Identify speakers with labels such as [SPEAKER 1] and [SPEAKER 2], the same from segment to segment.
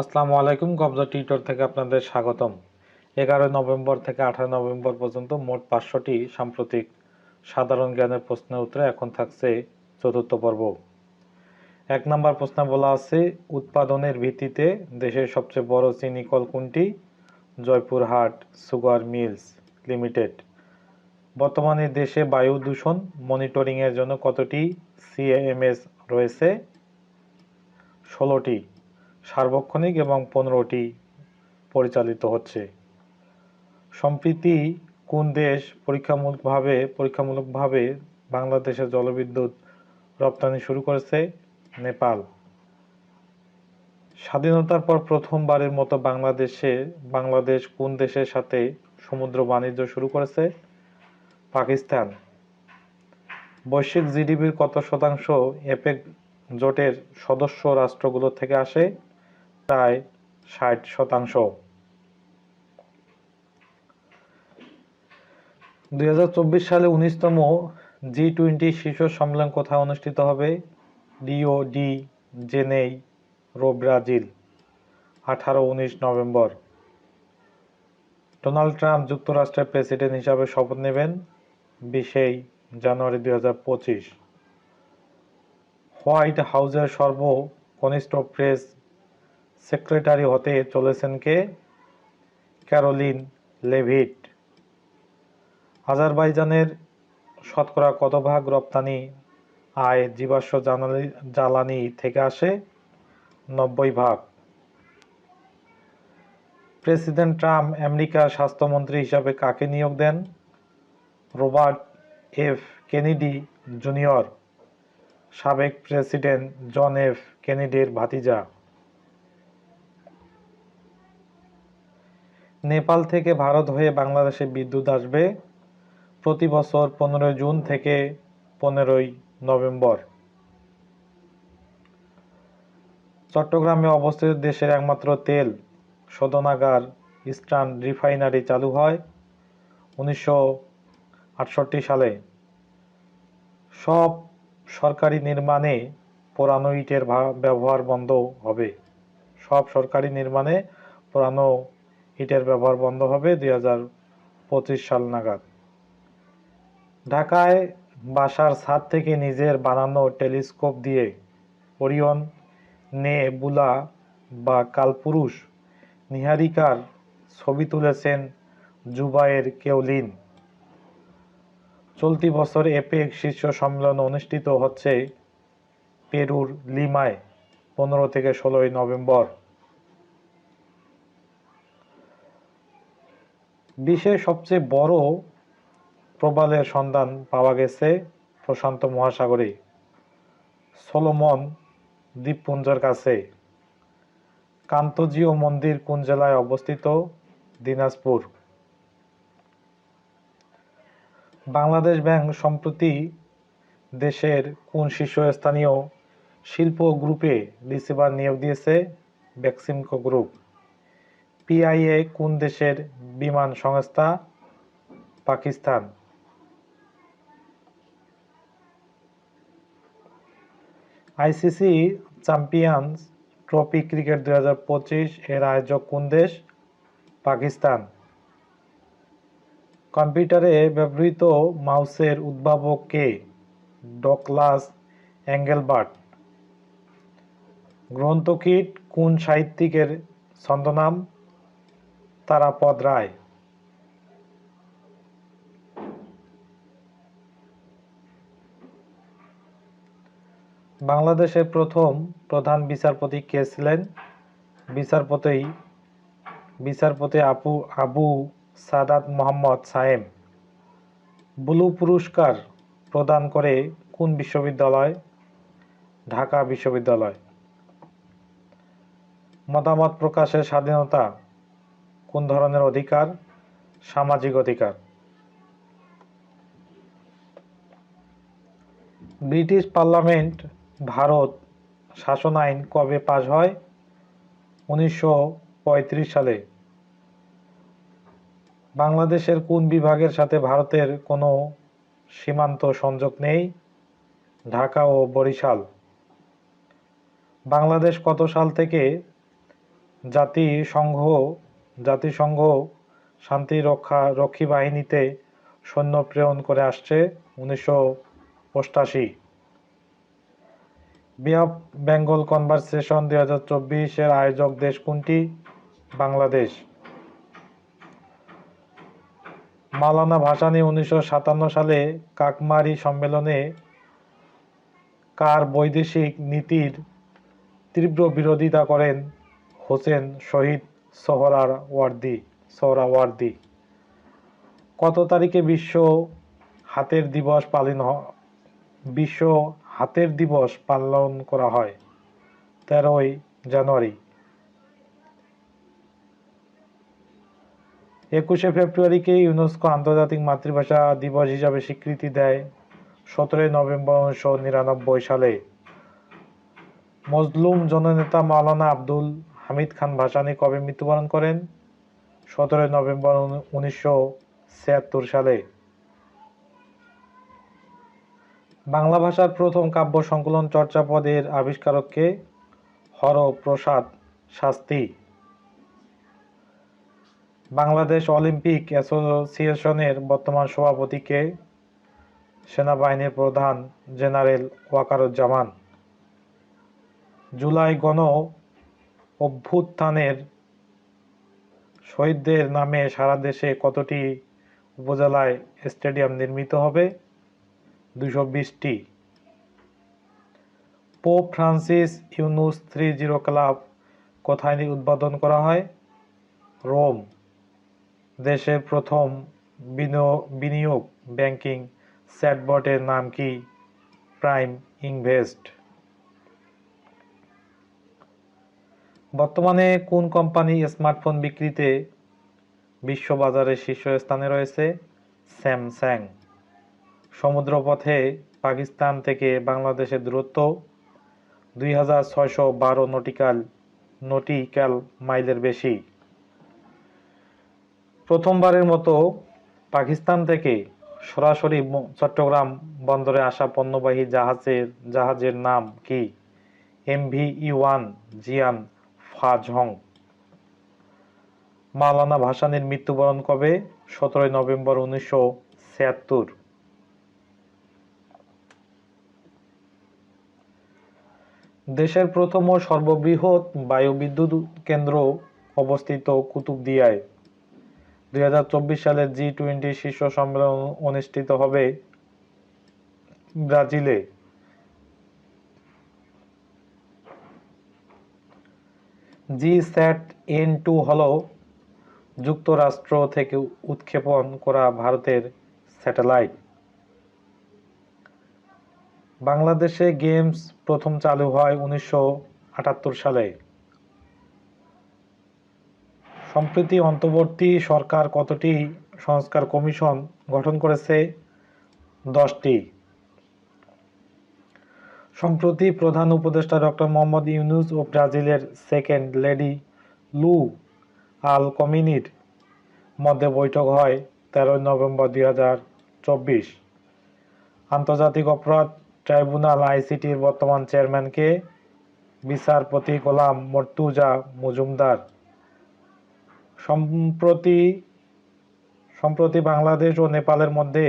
[SPEAKER 1] আসসালামু আলাইকুম, কবজা টিউটর থেকে আপনাদের স্বাগতম। এগারোই নভেম্বর থেকে আঠারো নভেম্বর পর্যন্ত মোট পাঁচশোটি সাম্প্রতিক সাধারণ জ্ঞানের প্রশ্নের উত্তরে এখন থাকছে চতুর্থ পর্ব। এক নম্বর প্রশ্নে বলা আছে, উৎপাদনের ভিত্তিতে দেশের সবচেয়ে বড় চিনি কল কোনটি? Joypurhat sugar mills limited. বর্তমানে দেশে বায়ু দূষণ মনিটরিংয়ের জন্য কতটি সিএএমএস রয়েছে? ষোলোটি। সার্বক্ষণিক এবং পনেরোটি পরিচালিত হচ্ছে। সম্প্রতি কোন দেশ পরীক্ষামূলকভাবে পরীক্ষামূলকভাবে বাংলাদেশে জলবিদ্যুৎ রপ্তানি শুরু করেছে? নেপাল। স্বাধীনতার পর প্রথমবারের মতো বাংলাদেশে, বাংলাদেশ কোন দেশের সাথে সমুদ্র বাণিজ্য শুরু করেছে? পাকিস্তান। বৈশ্বিক জিডিপির কত শতাংশ এপেক জোটের সদস্য রাষ্ট্রগুলো থেকে আসে? প্রায় ষাট শতাংশ। দু হাজার চব্বিশ সালে উনিশতম জি টোয়েন্টি শীর্ষ সম্মেলন কোথায় অনুষ্ঠিত হবে? Rio de Janeiro Brazil আঠারো উনিশ নভেম্বর। ডোনাল্ড ট্রাম্প যুক্তরাষ্ট্রের প্রেসিডেন্ট হিসাবে শপথ নেবেন বিশেই জানুয়ারি দুই হাজার পঁচিশ। হোয়াইট হাউসের সর্বকনিষ্ঠ প্রেস সেক্রেটারি হতে চলেছেন কে? Karoline Leavitt. আজারবাইজানের শতকরা কত ভাগ রপ্তানি আয় জীবাশ্ম জ্বালানি জ্বালানি থেকে আসে? নব্বই ভাগ। প্রেসিডেন্ট ট্রাম্প আমেরিকার স্বাস্থ্যমন্ত্রী হিসাবে কাকে নিয়োগ দেন? Robert F. কেনেডি জুনিয়র, সাবেক প্রেসিডেন্ট জন এফ. কেনেডির ভাতিজা। নেপাল থেকে ভারত হয়ে বাংলাদেশে বিদ্যুৎ আসবে প্রতি বছর পনেরোই জুন থেকে পনেরোই নভেম্বর। চট্টগ্রামে অবস্থিত দেশের একমাত্র তেল শোধনাগার ইস্টার্ন রিফাইনারি চালু হয় উনিশশো আটষট্টি সালে। সব সরকারি নির্মাণে পোড়ানো ইটের ব্যবহার বন্ধ হবে। সব সরকারি নির্মাণে পোড়ানো ইটের ব্যবহার বন্ধ হবে দুই হাজার পঁচিশ সাল নাগাদ। ঢাকায় বাসার ছাদ থেকে নিজের বানানো টেলিস্কোপ দিয়ে ওরিয়ন নেবুলা বা কালপুরুষ নিহারিকার ছবি তুলেছেন জুবায়ের কেওলিন। চলতি বছর এপেক শীর্ষ সম্মেলন অনুষ্ঠিত হচ্ছে পেরুর লিমায়, পনেরো থেকে ষোলোই নভেম্বর। বিশ্বের সবচেয়ে বড় প্রবালের সন্ধান পাওয়া গেছে প্রশান্ত মহাসাগরে। সোলোমন দ্বীপপুঞ্জের কাছে। কান্তজিও মন্দির কোন জেলায় অবস্থিত? দিনাজপুর। বাংলাদেশ ব্যাংক সম্প্রতি দেশের কোন শীর্ষস্থানীয় শিল্প গ্রুপে রিসিভার নিয়োগ দিয়েছে? বেক্সিমকো গ্রুপ। পিআইএ কোন দেশের বিমান সংস্থা? Pakistan. ICC champions trophy cricket দুই হাজার পঁচিশ এর আয়োজক কোন দেশ? পাকিস্তান। কম্পিউটারে ব্যবহৃত মাউসের উদ্ভাবক কে? ডকলাস অ্যাঙ্গেলবার্ট গ্রন্থকীট কোন সাহিত্যিকের ছন্দনাম? তারাপদ রায়। বাংলাদেশের প্রথম প্রধান বিচারপতি কে ছিলেন? বিচারপতি বিচারপতি আপু, আবু সাদাত মোহাম্মদ সায়েম। ব্লু পুরস্কার প্রদান করে কোন বিশ্ববিদ্যালয়? ঢাকা বিশ্ববিদ্যালয়। মতামত প্রকাশের স্বাধীনতা কোন ধরনের অধিকার? সামাজিক অধিকার। ব্রিটিশ পার্লামেন্ট, ভারত শাসন আইন কবে পাশ হয়? উনিশশো পঁয়ত্রিশ সালে। বাংলাদেশের কোন বিভাগের সাথে ভারতের কোনো সীমান্ত সংযোগ নেই? ঢাকা ও বরিশাল। বাংলাদেশ কত সাল থেকে জাতিসংঘ জাতিসংঘ শান্তি রক্ষা, রক্ষী বাহিনীতে সৈন্য প্রেরণ করে আসছে উনিশশো অষ্টাশি। বে বেঙ্গল কনভারসেশন দুই হাজার চব্বিশের আয়োজক দেশ কোনটি? বাংলাদেশ। মাওলানা ভাসানী উনিশশো সাতান্ন সালে কাকমারি সম্মেলনে কার বৈদেশিক নীতির তীব্র বিরোধিতা করেন হোসেন শহীদ ওয়ার্দি সোহরাওয়ার্দী কত তারিখে বিশ্ব হাতের দিবস পালন বিশ্ব হাতের দিবস পালন করা হয়? তেরোই জানুয়ারি। একুশে ফেব্রুয়ারিকে ইউনেস্কো আন্তর্জাতিক মাতৃভাষা দিবস হিসাবে স্বীকৃতি দেয় সতেরোই নভেম্বর উনিশশো নিরানব্বই সালে। মজলুম জননেতা মাওলানা আব্দুল হামিদ খান ভাসানী কবে মৃত্যুবরণ করেন? সতেরোই নভেম্বর উনিশশো ছিয়াত্তর সালে। বাংলা ভাষার প্রথম কাব্য সংকলন চর্যাপদের আবিষ্কারককে হরপ্রসাদ শাস্তি। বাংলাদেশ অলিম্পিক অ্যাসোসিয়েশনের বর্তমান সভাপতিকে সেনাবাহিনীর প্রধান জেনারেল ওয়াকারুজ্জামান। জুলাই গণ অভ্যুত্থানের শহীদদের নামে সারা দেশে কতটি উপজেলায় স্টেডিয়াম নির্মিত হবে? দুশো বিশটি। Pope Francis Yunus three zero club কোথায় উদ্বোধন করা হয়? রোম। দেশের প্রথম বিনিয়োগ ব্যাংকিং চ্যাটবটের নাম কি? Prime invest. বর্তমানে কোন কোম্পানি স্মার্টফোন বিক্রিতে বিশ্ববাজারে শীর্ষস্থানে রয়েছে? স্যামসাং। সমুদ্রপথে পাকিস্তান থেকে বাংলাদেশের দূরত্ব, দুই হাজার ছয়শো বারো নটিক্যাল নটিক্যাল মাইলের বেশি। প্রথমবারের মতো পাকিস্তান থেকে সরাসরি চট্টগ্রাম বন্দরে আসা পণ্যবাহী জাহাজের জাহাজের নাম কি? এমভি ই ওয়ান, জিয়ান ফাজহং। মালানা ভাসানীর মৃত্যুবরণ কবে? সতেরোই নভেম্বর উনিশশো ছিয়াত্তর। দেশের প্রথম ও সর্ববৃহৎ বায়ুবিদ্যুৎ কেন্দ্র অবস্থিত কুতুবদিয়ায়। দুই হাজার চব্বিশ সালের জি টোয়েন্টি শীর্ষ সম্মেলন অনুষ্ঠিত হবে ব্রাজিলে। জি স্যাট এন টু হল যুক্তরাষ্ট্র থেকে উৎক্ষেপণ করা ভারতের স্যাটেলাইট। বাংলাদেশে গেমস প্রথম চালু হয় উনিশশো আটাত্তর সালে। সম্প্রতি অন্তর্বর্তী সরকার কতটি সংস্কার কমিশন গঠন করেছে? দশটি। সম্প্রতি প্রধান উপদেষ্টা ডক্টর মোহাম্মদ ইউনুস ও ব্রাজিলের সেকেন্ড লেডি লু আল কমিনির মধ্যে বৈঠক হয় তেরোই নভেম্বর দুই হাজার চব্বিশ। আন্তর্জাতিক অপরাধ ট্রাইব্যুনাল আইসিটির বর্তমান চেয়ারম্যানকে বিচারপতি গোলাম মর্তুজা মজুমদার। সম্প্রতি সম্প্রতি বাংলাদেশ ও নেপালের মধ্যে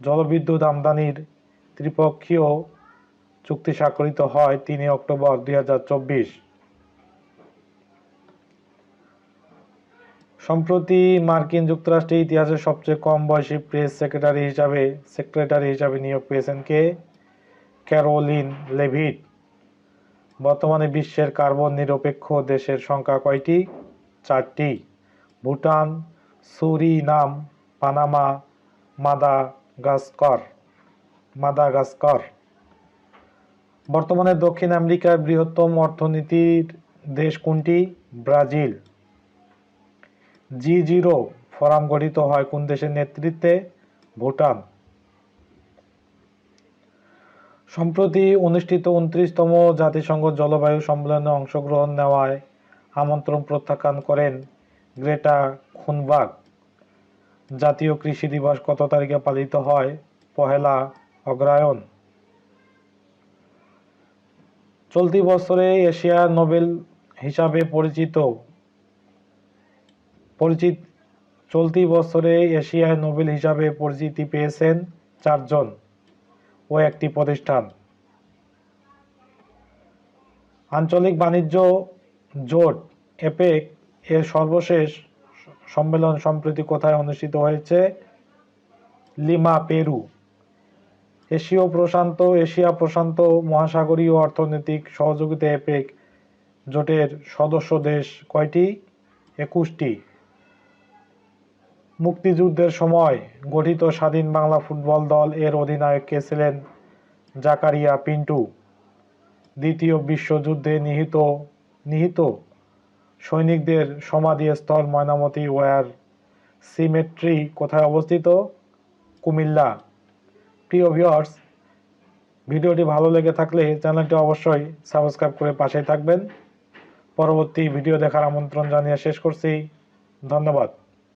[SPEAKER 1] জলবিদ্যুৎ আমদানির ত্রিপক্ষীয় চুক্তি স্বাক্ষরিত হয় তিনই অক্টোবর দুই হাজার চব্বিশ। সম্প্রতি মার্কিন যুক্তরাষ্ট্রের ইতিহাসে সবচেয়ে কম বয়সী প্রেস সেক্রেটারি হিসাবে সেক্রেটারি হিসাবে নিয়োগ পেয়েছেন কে? Karoline Leavitt. বর্তমানে বিশ্বের কার্বন নিরপেক্ষ দেশের সংখ্যা কয়টি? চারটি। Bhutan, Suriname, Panama, Madagascar. Madagascar. বর্তমানে দক্ষিণ আমেরিকার বৃহত্তম অর্থনীতির দেশ কোনটি? ব্রাজিল। জি জিরো ফোরাম গঠিত হয় কোন দেশের নেতৃত্বে? ভুটান। সম্প্রতি অনুষ্ঠিত উনত্রিশতম জাতিসংঘ জলবায়ু সম্মেলনে অংশগ্রহণ নেওয়ায় আমন্ত্রণ প্রত্যাখ্যান করেন গ্রেটা খুনবাগ জাতীয় কৃষি দিবস কত তারিখে পালিত হয়? পহেলা অগ্রায়ণ চলতি বছরে এশিয়া নোবেল হিসাবে পরিচিত পরিচিত, চলতি বছরে এশিয়ায় নোবেল হিসাবে পরিচিতি পেয়েছেন চারজন ও একটি প্রতিষ্ঠান। আঞ্চলিক বাণিজ্য জোট, এপেক এর সর্বশেষ সম্মেলন সম্প্রতি কোথায় অনুষ্ঠিত হয়েছে? Lima, Peru. এশীয় প্রশান্ত, এশিয়া প্রশান্ত, মহাসাগরীয় অর্থনৈতিক সহযোগিতা এপেক জোটের সদস্য দেশ কয়টি? একুশটি। মুক্তিযুদ্ধের সময় গঠিত স্বাধীন বাংলা ফুটবল দল এর অধিনায়ক কে ছিলেন? জাকারিয়া পিন্টু। দ্বিতীয় বিশ্বযুদ্ধে নিহিত নিহিত সৈনিকদের সমাধি সমাধিস্থল ময়নামতি ওয়ার সিমেট্রি কোথায় অবস্থিত? কুমিল্লা। প্রিয় ভিউয়ার্স ভিডিওটি ভালো লেগে থাকলে চ্যানেলটি অবশ্যই সাবস্ক্রাইব করে পাশেই থাকবেন। পরবর্তী ভিডিও দেখার আমন্ত্রণ জানিয়ে শেষ করছি। ধন্যবাদ।